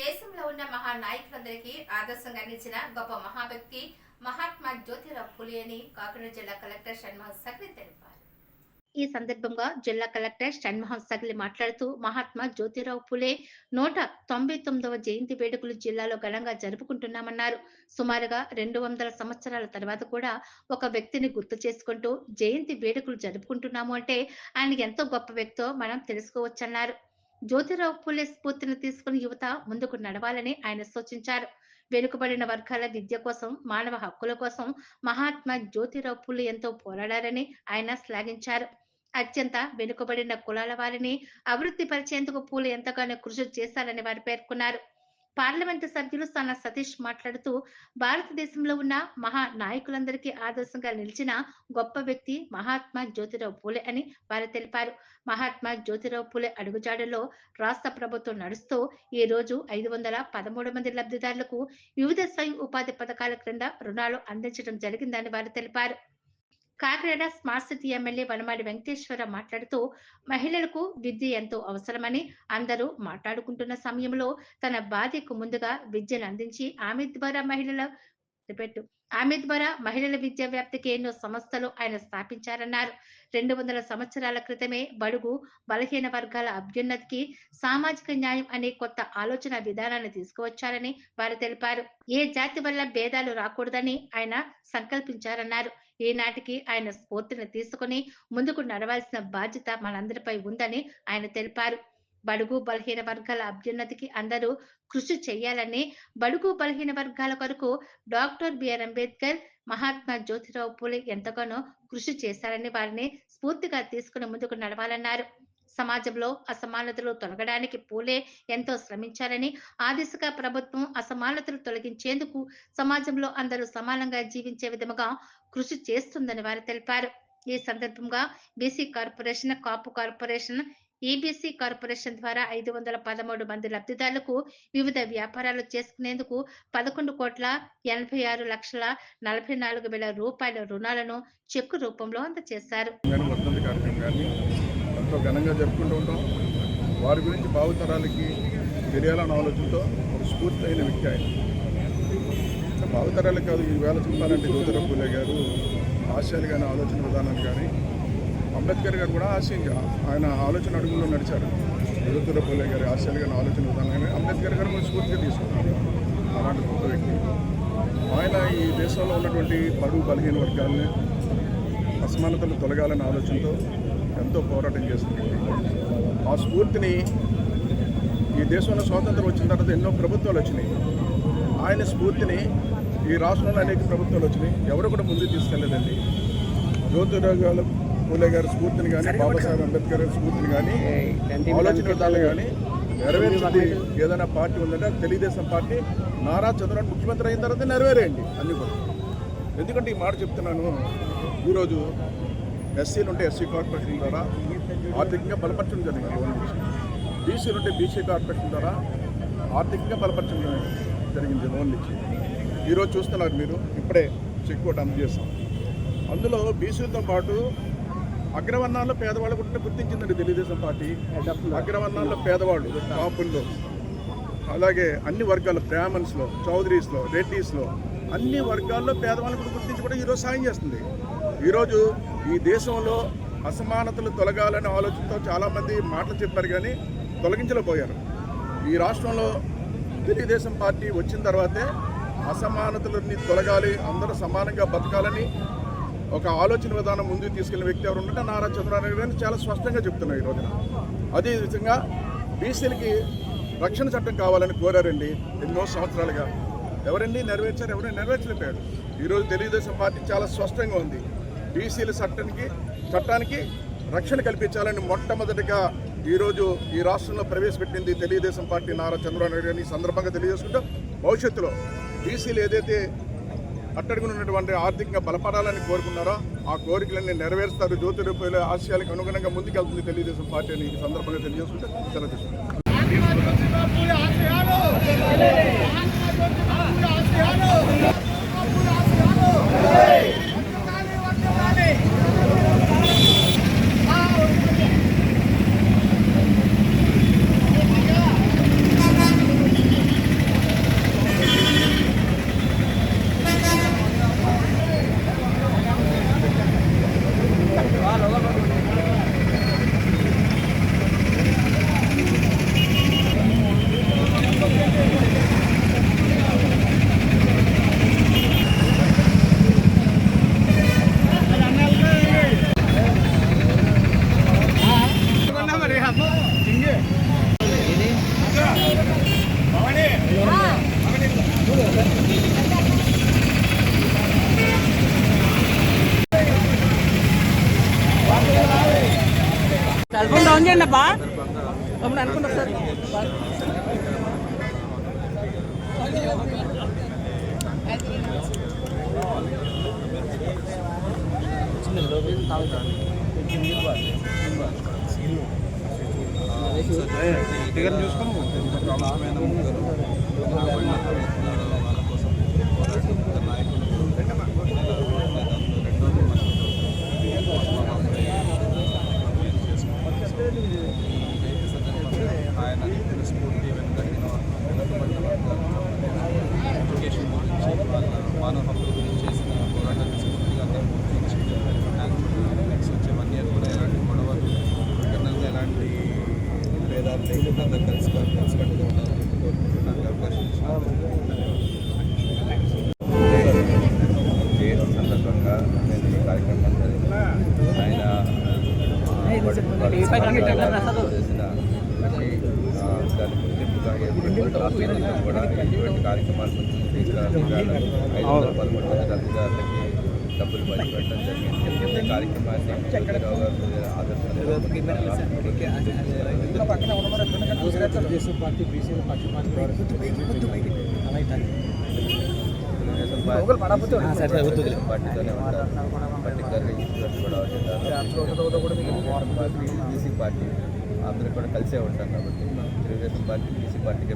దేశంలో ఉన్న మహానాయకులందరికీ ఆదర్శంగా నిలిచిన గొప్ప మహావ్యక్తి మహాత్మా జ్యోతిరావు ఫులే అని కాకినాడ జిల్లా కలెక్టర్ షణ్మోహన్ సక్రి తెలిపారు. ఈ సందర్భంగా జిల్లా కలెక్టర్ షణ్మోహన్ సగ్లి మాట్లాడుతూ మహాత్మా జ్యోతిరావు ఫులే నూట తొంభై తొమ్మిదవ జయంతి వేడుకలు జిల్లాలో ఘనంగా జరుపుకుంటున్నామన్నారు. సుమారుగా రెండు వందల సంవత్సరాల తర్వాత కూడా ఒక వ్యక్తిని గుర్తు చేసుకుంటూ జయంతి వేడుకలు జరుపుకుంటున్నాము అంటే ఆయన ఎంతో గొప్ప వ్యక్తో మనం తెలుసుకోవచ్చన్నారు. జ్యోతిరావు ఫులే స్ఫూర్తిని తీసుకుని యువత ముందుకు నడవాలని ఆయన సూచించారు. వెనుకబడిన వర్గాల విద్య కోసం మానవ హక్కుల కోసం మహాత్మా జ్యోతిరావు ఫులే ఎంతో పోరాడారని ఆయన శ్లాఘించారు. అత్యంత వెనుకబడిన కులాల వారిని అభివృద్ధి పరిచేందుకు పూలు ఎంతగానో కృషి చేశారని వారు పేర్కొన్నారు. పార్లమెంటు సభ్యులు సన సతీష్ మాట్లాడుతూ భారతదేశంలో ఉన్న మహా నాయకులందరికీ ఆదర్శంగా నిలిచిన గొప్ప వ్యక్తి మహాత్మా జ్యోతిరావు పూలే అని వారు తెలిపారు. మహాత్మా జ్యోతిరావు పూలే అడుగుజాడలో రాష్ట్ర ప్రభుత్వం నడుస్తూ ఈ రోజు ఐదు వందల పదమూడు మంది లబ్ధిదారులకు వివిధ స్వయం ఉపాధి పథకాల క్రింద రుణాలు అందించడం జరిగిందని వారు తెలిపారు. Kakinada smart city MLA Vanamadi Venkateswara మాట్లాడుతూ మహిళలకు విద్య ఎంతో అవసరమని అందరూ మాట్లాడుకుంటున్న సమయంలో తన బాధ్యకు ముందుగా విద్యను అందించి ఆమె ద్వారా మహిళల రిపెట్టు ఆమె ద్వారా మహిళల విద్యా వ్యాప్తికి ఎన్నో సంస్థలు ఆయన స్థాపించారన్నారు. రెండు వందల సంవత్సరాల క్రితమే బడుగు బలహీన వర్గాల అభ్యున్నతికి సామాజిక న్యాయం అనే కొత్త ఆలోచన విధానాన్ని తీసుకువచ్చారని వారు తెలిపారు. ఏ జాతి వల్ల భేదాలు రాకూడదని ఆయన సంకల్పించారన్నారు. ఈనాటికి ఆయన స్ఫూర్తిని తీసుకుని ముందుకు నడవాల్సిన బాధ్యత మనందరిపై ఉందని ఆయన తెలిపారు. బడుగు బలహీన వర్గాల అభ్యున్నతికి అందరూ కృషి చేయాలని బడుగు బలహీన వర్గాల కొరకు doctor B R Ambedkar Mahatma Jyotirao Phule ఎంతగానో కృషి చేశారని వారిని స్ఫూర్తిగా తీసుకుని ముందుకు నడవాలన్నారు. సమాజంలో అసమానతలు తొలగడానికి పూలే ఎంతో శ్రమించారని ఆ దిశగా ప్రభుత్వం అసమానతలు తొలగించేందుకు సమాజంలో అందరూ సమానంగా జీవించే విధముగా కృషి చేస్తుందని వారు తెలిపారు. ఈ సందర్భంగా BC corporation Kapu corporation EBC corporation ద్వారా ఐదు వందల పదమూడు మంది లబ్ధిదారులకు వివిధ వ్యాపారాలు చేసుకునేందుకు పదకొండు కోట్ల ఎనభై ఆరు లక్షల నలభై నాలుగు వేల రూపాయల రుణాలను చెక్కు రూపంలో అందజేశారు. ఎంతో ఘనంగా జరుపుకుంటూ ఉంటాం. వారి గురించి భావితరాలకి తెలియాలన్న ఆలోచనతో ఒక స్ఫూర్తి అయిన వ్యక్తి ఆయన. ఇంకా భావితరాలకు కాదు ఈ వేళ చెప్పాలంటే జ్యోతిరావు పూలే గారు ఆశయాలు కానీ ఆలోచన విధానాలు కానీ అంబేద్కర్ గారు కూడా ఆశయంగా ఆయన ఆలోచన అడుగుల్లో నడిచారు. జ్యోతిరావు పోలే గారి ఆశయాలు కానీ ఆలోచన విధానం అంబేద్కర్ గారు కూడా స్ఫూర్తిగా తీసుకున్నారు అలాంటి గొప్ప వ్యక్తి. ఆయన ఈ దేశంలో ఉన్నటువంటి బడుగు బలహీన వర్గాలని అసమానతలు తొలగాలనే ఆలోచనతో ఎంతో పోరాటం చేస్తుంది ఆ స్ఫూర్తిని ఈ దేశంలో స్వాతంత్రం వచ్చిన తర్వాత ఎన్నో ప్రభుత్వాలు వచ్చినాయి. ఆయన స్ఫూర్తిని ఈ రాష్ట్రంలో అనేక ప్రభుత్వాలు వచ్చినాయి. ఎవరు కూడా ముందుకు తీసుకెళ్ళలేదండి జ్యోతిరావు పూలే గారి స్ఫూర్తిని కానీ బాబాసాహెబ్ అంబేద్కర్ గారి స్ఫూర్తిని కానీ ఆలోచన విధాలు కానీ నెరవేర్చింది ఏదైనా పార్టీ ఉందంటే తెలుగుదేశం పార్టీ. నారా చంద్రబాబు ముఖ్యమంత్రి అయిన తర్వాత నెరవేరేయండి అన్ని కూడా. ఎందుకంటే ఈ మాట చెప్తున్నాను ఈరోజు ఎస్సీలు ఉంటే ఎస్సీ కార్పొరేషన్ ద్వారా ఆర్థికంగా బలపరచడం జరిగింది. లోన్ బీసీలు ఉంటే బీసీ కార్పొరేషన్ ద్వారా ఆర్థికంగా బలపరచడం జరిగింది లోన్ నుంచి ఈరోజు చూస్తున్నారు మీరు ఇప్పుడే చెక్ ఒకటి అందజేస్తాం. అందులో బీసీలతో పాటు అగ్రవర్ణాల్లో పేదవాళ్ళు కూడా గుర్తించిందండి తెలుగుదేశం పార్టీ. అగ్రవర్ణాల్లో పేదవాళ్ళు కాపుల్లో అలాగే అన్ని వర్గాల బ్రాహ్మణ్స్లో చౌదరీస్లో రెడ్డీస్లో అన్ని వర్గాల్లో పేదవాళ్ళని కూడా గుర్తించి కూడా ఈరోజు సాయం చేస్తుంది. ఈరోజు ఈ దేశంలో అసమానతలు తొలగాలనే ఆలోచనతో చాలామంది మాటలు చెప్పారు కానీ తొలగించలేకపోయారు. ఈ రాష్ట్రంలో తెలుగుదేశం పార్టీ వచ్చిన తర్వాతే అసమానతలన్నీ తొలగాలి అందరూ సమానంగా బతకాలని ఒక ఆలోచన విధానం ముందుకు తీసుకెళ్ళిన వ్యక్తి ఎవరు ఉంటే నారా చంద్రబాబు నాయుడు గారిని చాలా స్పష్టంగా చెప్తున్నారు ఈ రోజున. అదే విధంగా బీసీలకి రక్షణ చట్టం కావాలని కోరారండి ఎన్నో సంవత్సరాలుగా. ఎవరండి నెరవేర్చారు? ఎవరైనా నెరవేర్చలేకపోయారు? ఈరోజు తెలుగుదేశం పార్టీ చాలా స్పష్టంగా ఉంది. బీసీల చట్టానికి చట్టానికి రక్షణ కల్పించాలని మొట్టమొదటిగా ఈరోజు ఈ రాష్ట్రంలో ప్రవేశపెట్టింది తెలుగుదేశం పార్టీ నారా చంద్రబాబు నాయుడు గారిని సందర్భంగా తెలియజేసుకుంటూ భవిష్యత్తులో బీసీలు ఏదైతే అట్టడుగున ఉన్నటువంటి ఆర్థికంగా బలపడాలని కోరుకున్నారో ఆ కోరికలన్నీ నెరవేరుస్తారు. జ్యోతి రూపాయల ఆశయాలకు అనుగుణంగా ముందుకెళ్తుంది తెలుగుదేశం పార్టీ అని ఈ సందర్భంగా తెలియజేసుకుంటే సెలవు బా ఇప్పుడు అనుకుంటా సార్ ప్రాముఖ్యమైన ముగ్గురు రాబోయే వాళ్ళ చేసిన దాని గుర్తింపుగా కూడా ఇటువంటి కార్యక్రమాలు తీసుకురావాలి పదమూడు మంది లబ్ధిదారులకి డబ్బులు పంచిపెట్టడం జరిగింది. ఈ కార్యక్రమాన్ని జ్యోతిరావు గారు తెలుగుదేశం పార్టీ బీసీల పార్టీ తెలుగుదేశం పార్టీతోనే ఉంటారు. పర్టికులర్గా జిల్లాలో పార్టీ బీసీ పార్టీ. అందరూ కూడా కలిసే ఉంటాం కాబట్టి తెలుగుదేశం పార్టీ బీసీ పార్టీకి